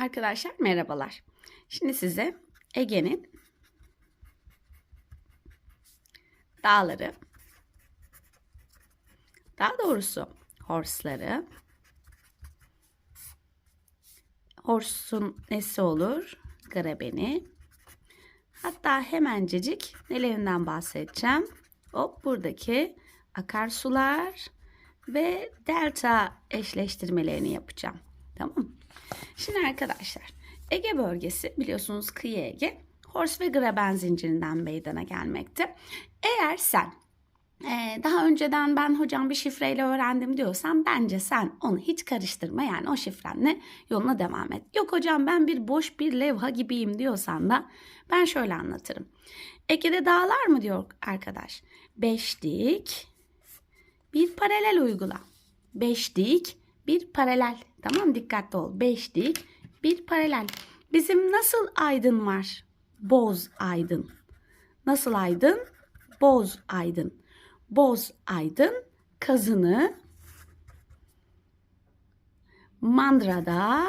Arkadaşlar merhabalar. Şimdi size Ege'nin dağları, daha doğrusu horse'ları, horse'un nesi olur? Grebeni. Hatta hemencecik nelerinden bahsedeceğim. Hop buradaki akarsular ve delta eşleştirmelerini yapacağım. Tamam mı? Şimdi arkadaşlar Ege bölgesi biliyorsunuz kıyı Ege Hors ve Graben zincirinden meydana gelmekte. Eğer sen e, daha önceden ben hocam bir şifreyle öğrendim diyorsan bence sen onu hiç karıştırma yani o şifrenle yoluna devam et. Yok hocam ben bir boş bir levha gibiyim diyorsan da ben şöyle anlatırım. Ege'de dağlar mı diyor arkadaş? Beş dik bir paralel uygula. Beş dik bir paralel. Tamam dikkatli ol. Beş dik bir paralel. Bizim nasıl aydın var? Boz aydın. Nasıl aydın? Boz aydın. Boz aydın kazını mandrada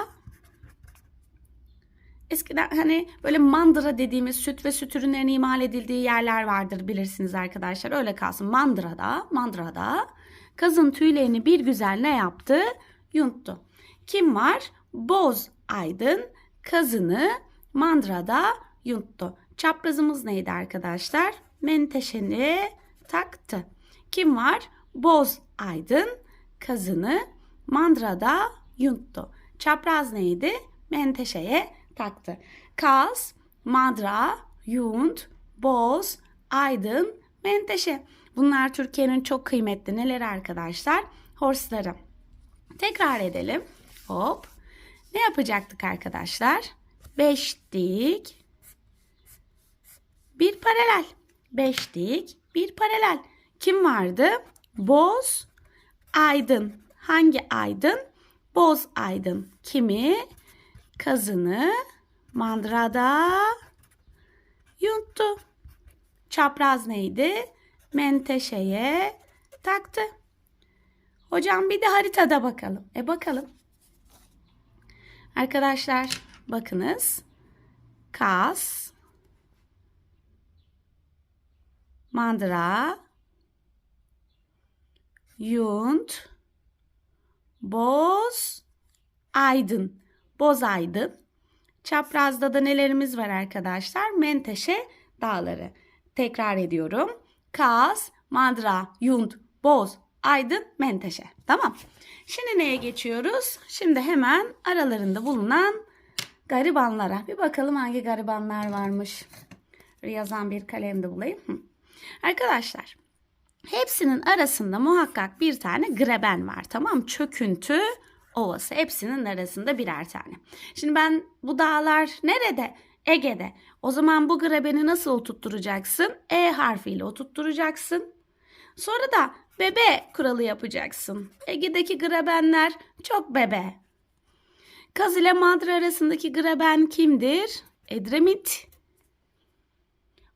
Eskiden hani böyle mandıra dediğimiz süt ve süt ürünlerinin imal edildiği yerler vardır bilirsiniz arkadaşlar. Öyle kalsın. Mandırada, mandırada kazın tüylerini bir güzel ne yaptı? Yunttu. Kim var? Boz Aydın kazını mandırada yunttu. Çaprazımız neydi arkadaşlar? Menteşeni taktı. Kim var? Boz Aydın kazını mandırada yunttu. Çapraz neydi? Menteşeye taktı. Kaz, madra, yunt, boz, aydın, menteşe. Bunlar Türkiye'nin çok kıymetli neleri arkadaşlar? Horsları. Tekrar edelim. Hop. Ne yapacaktık arkadaşlar? Beş dik. Bir paralel. Beş dik. Bir paralel. Kim vardı? Boz, aydın. Hangi aydın? Boz aydın. Kimi? Kazını mandırada yunttu. Çapraz neydi? Menteşeye taktı. Hocam bir de haritada bakalım. E bakalım. Arkadaşlar bakınız. Kas, mandıra, yunt, boz, aydın. Boz aydın. Çaprazda da nelerimiz var arkadaşlar? Menteşe dağları. Tekrar ediyorum. Kaz, mandra, yunt, boz, aydın, menteşe. Tamam. Şimdi neye geçiyoruz? Şimdi hemen aralarında bulunan garibanlara. Bir bakalım hangi garibanlar varmış. Yazan bir kalem de bulayım. Arkadaşlar hepsinin arasında muhakkak bir tane greben var. Tamam Çöküntü ovası. Hepsinin arasında birer tane. Şimdi ben bu dağlar nerede? Ege'de. O zaman bu grebeni nasıl oturtturacaksın? E harfiyle oturtturacaksın. Sonra da bebe kuralı yapacaksın. Ege'deki grebenler çok bebe. Kaz ile Madra arasındaki greben kimdir? Edremit.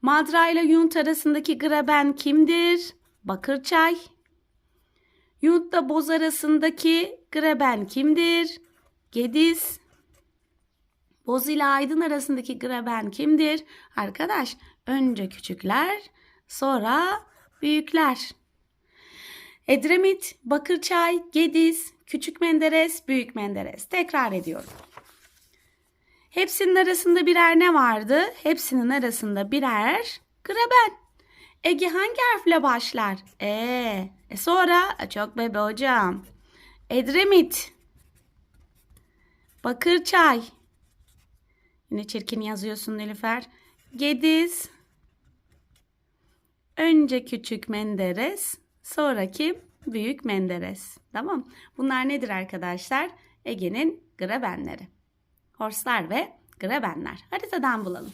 Madra ile Yunt arasındaki greben kimdir? Bakırçay. Yunt'la Boz arasındaki greben kimdir? Gediz. Boz ile Aydın arasındaki greben kimdir? Arkadaş önce küçükler sonra büyükler. Edremit, Bakırçay, Gediz, Küçük Menderes, Büyük Menderes. Tekrar ediyorum. Hepsinin arasında birer ne vardı? Hepsinin arasında birer greben. Ege hangi harfle başlar? E. e sonra çok bebe hocam. Edremit. Bakırçay. Yine çirkin yazıyorsun Nilüfer. Gediz. Önce küçük Menderes, sonraki büyük Menderes. Tamam. Bunlar nedir arkadaşlar? Ege'nin grebenleri. Horslar ve grebenler. Haritadan bulalım.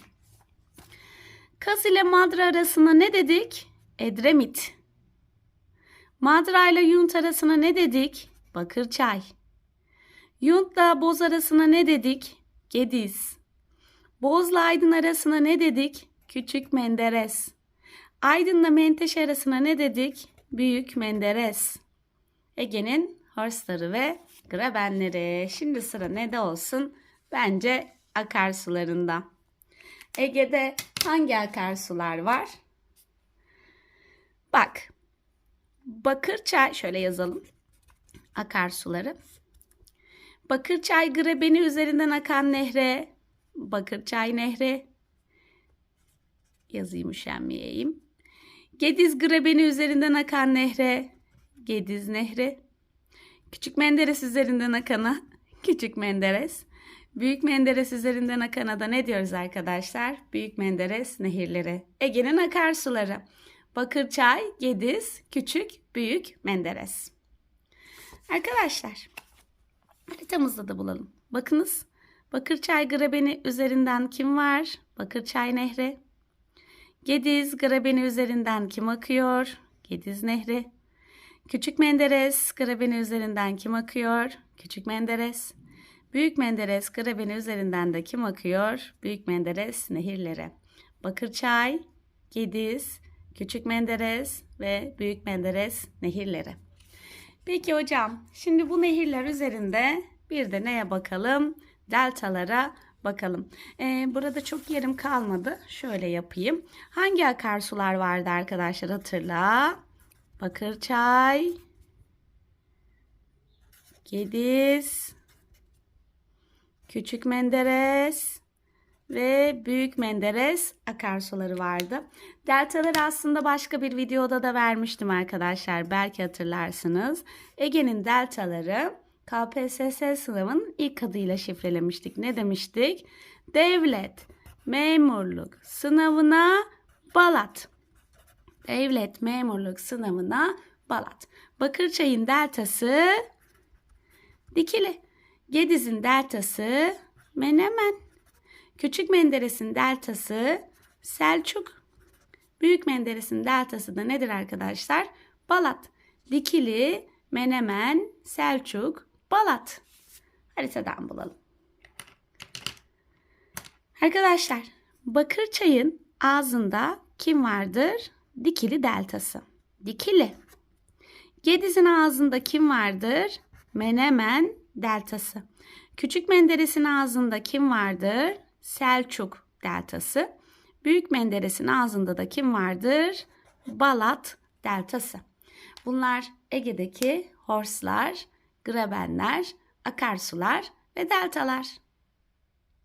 Kaz ile Madra arasına ne dedik? Edremit. Madra ile Yunt arasına ne dedik? Bakırçay. Yunt'la Boz arasına ne dedik? Gediz. Boz'la Aydın arasına ne dedik? Küçük Menderes. Aydın'la Menteşe arasına ne dedik? Büyük Menderes. Ege'nin Horsları ve Grabenleri. Şimdi sıra ne de olsun? Bence akarsularında. Ege'de hangi akarsular var? Bak. Bakırçay şöyle yazalım. Akarsuları. Bakırçay grebeni üzerinden akan nehre. Bakırçay nehri. Yazayım üşenmeyeyim. Gediz grebeni üzerinden akan nehre. Gediz nehri. Küçük Menderes üzerinden akana. Küçük Menderes. Büyük Menderes üzerinden akana da ne diyoruz arkadaşlar? Büyük Menderes nehirleri. Ege'nin akarsuları. Bakırçay, Gediz, Küçük, Büyük Menderes. Arkadaşlar haritamızda da bulalım. Bakınız Bakırçay Grebeni üzerinden kim var? Bakırçay Nehri. Gediz Grebeni üzerinden kim akıyor? Gediz Nehri. Küçük Menderes Grebeni üzerinden kim akıyor? Küçük Menderes. Büyük Menderes Grebeni üzerinden de kim akıyor? Büyük Menderes nehirleri. Bakırçay, Gediz, Küçük Menderes ve Büyük Menderes nehirleri. Peki hocam, şimdi bu nehirler üzerinde bir de neye bakalım? Deltalara bakalım. Ee, burada çok yerim kalmadı. Şöyle yapayım. Hangi akarsular vardı arkadaşlar hatırla. Bakırçay, Gediz, Küçük Menderes ve Büyük Menderes akarsuları vardı. Deltaları aslında başka bir videoda da vermiştim arkadaşlar. Belki hatırlarsınız. Ege'nin deltaları KPSS sınavının ilk adıyla şifrelemiştik. Ne demiştik? Devlet memurluk sınavına Balat. Devlet memurluk sınavına Balat. Bakırçay'ın deltası Dikili. Gediz'in deltası Menemen. Küçük Menderes'in deltası Selçuk. Büyük Menderes'in deltası da nedir arkadaşlar? Balat. Dikili, Menemen, Selçuk, Balat. Haritadan bulalım. Arkadaşlar, Bakırçay'ın ağzında kim vardır? Dikili deltası. Dikili. Gediz'in ağzında kim vardır? Menemen deltası. Küçük Menderes'in ağzında kim vardır? Selçuk deltası. Büyük Menderes'in ağzında da kim vardır? Balat deltası. Bunlar Ege'deki horslar, grebenler, akarsular ve deltalar.